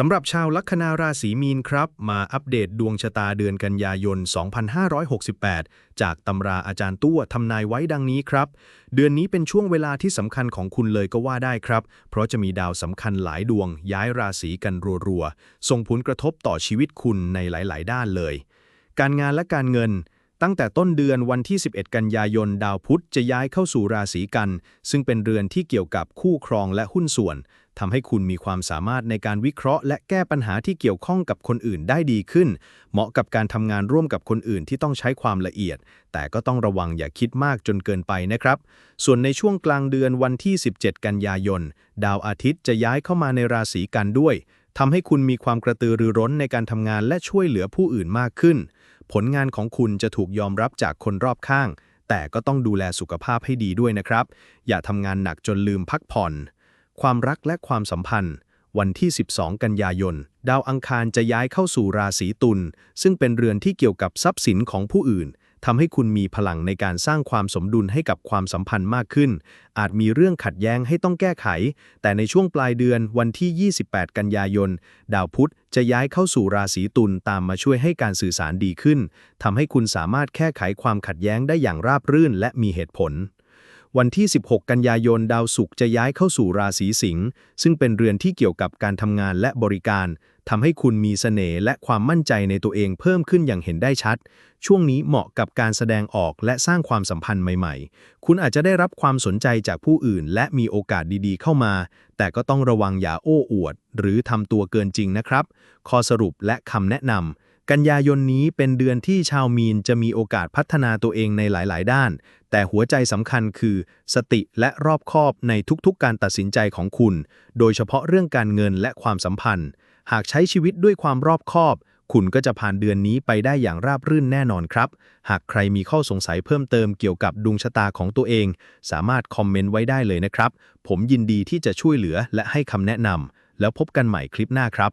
สำหรับชาวลัคนาราศีมีนครับ มาอัปเดตดวงชะตาเดือนกันยายน 2568 จากตำราอาจารย์ตั้วทำนายไว้ดังนี้ครับ เดือนนี้เป็นช่วงเวลาที่สำคัญของคุณเลยก็ว่าได้ครับ เพราะจะมีดาวสำคัญหลายดวงย้ายราศีกันรัวๆ ส่งผลกระทบต่อชีวิตคุณในหลาย ๆ ด้านเลย การงานและการเงินตั้งแต่ต้นเดือนวันที่ 11 กันยายน ดาวพุธจะย้ายเข้าสู่ราศีกัน ซึ่งเป็นเรือนที่เกี่ยวกับคู่ครองและหุ้นส่วน ทำให้คุณมีความสามารถในการวิเคราะห์ และแก้ปัญหาที่เกี่ยวข้องกับคนอื่นได้ดีขึ้น เหมาะกับการทำงานร่วมกับคนอื่นที่ต้องใช้ความละเอียด แต่ก็ต้องระวังอย่าคิดมากจนเกินไปนะครับ ส่วนในช่วงกลางเดือนวันที่ 17 กันยายน ดาวอาทิตย์จะย้ายเข้ามาในราศีกันด้วยทำให้คุณมีความกระตือรือร้นในการทำงานและช่วยเหลือผู้อื่นมากขึ้น ผลงานของคุณจะถูกยอมรับจากคนรอบข้าง แต่ก็ต้องดูแลสุขภาพให้ดีด้วยนะครับ อย่าทำงานหนักจนลืมพักผ่อน ความรักและความสัมพันธ์ วันที่ 12 กันยายน ดาวอังคารจะย้ายเข้าสู่ราศีตุลซึ่งเป็นเรือนที่เกี่ยวกับทรัพย์สินของผู้อื่นทำให้คุณมีพลังในการสร้างความสมดุลให้กับความสัมพันธ์มากขึ้น อาจมีเรื่องขัดแย้งให้ต้องแก้ไข แต่ในช่วงปลายเดือนวันที่ 28 กันยายน ดาวพุธจะย้ายเข้าสู่ราศีตุลตามมาช่วยให้การสื่อสารดีขึ้นทำให้คุณสามารถแก้ไขความขัดแย้งได้อย่างราบรื่นและมีเหตุผล วันที่ 16 กันยายนดาวศุกร์จะย้ายเข้าสู่ราศีสิงห์ซึ่งเป็นเรือนที่เกี่ยวกับการทำงานและบริการทำให้คุณมีเสน่ห์และความมั่นใจในตัวเองเพิ่มขึ้นอย่างเห็นได้ชัด ช่วงนี้เหมาะกับการแสดงออกและสร้างความสัมพันธ์ใหม่ ๆ คุณอาจจะได้รับความสนใจจากผู้อื่น และมีโอกาสดีๆ เข้ามา แต่ก็ต้องระวังอย่าโอ้อวด หรือทำตัวเกินจริงนะครับ ข้อสรุปและคำแนะนำ กันยายนนี้เป็นเดือนที่ชาวมีนจะมีโอกาสพัฒนาตัวเองในหลาย ๆ ด้าน แต่หัวใจสำคัญคือ สติและรอบคอบในทุก ๆ การตัดสินใจของคุณ โดยเฉพาะเรื่องการเงินและความสัมพันธ์ หากใช้ชีวิตด้วยความรอบคอบ คุณก็จะผ่านเดือนนี้ไปได้อย่างราบรื่นแน่นอนครับ หากใครมีข้อสงสัยเพิ่มเติมเกี่ยวกับดวงชะตาของตัวเอง สามารถคอมเมนต์ไว้ได้เลยนะครับ ผมยินดีที่จะช่วยเหลือและให้คำแนะนำแล้วพบกันใหม่คลิปหน้าครับ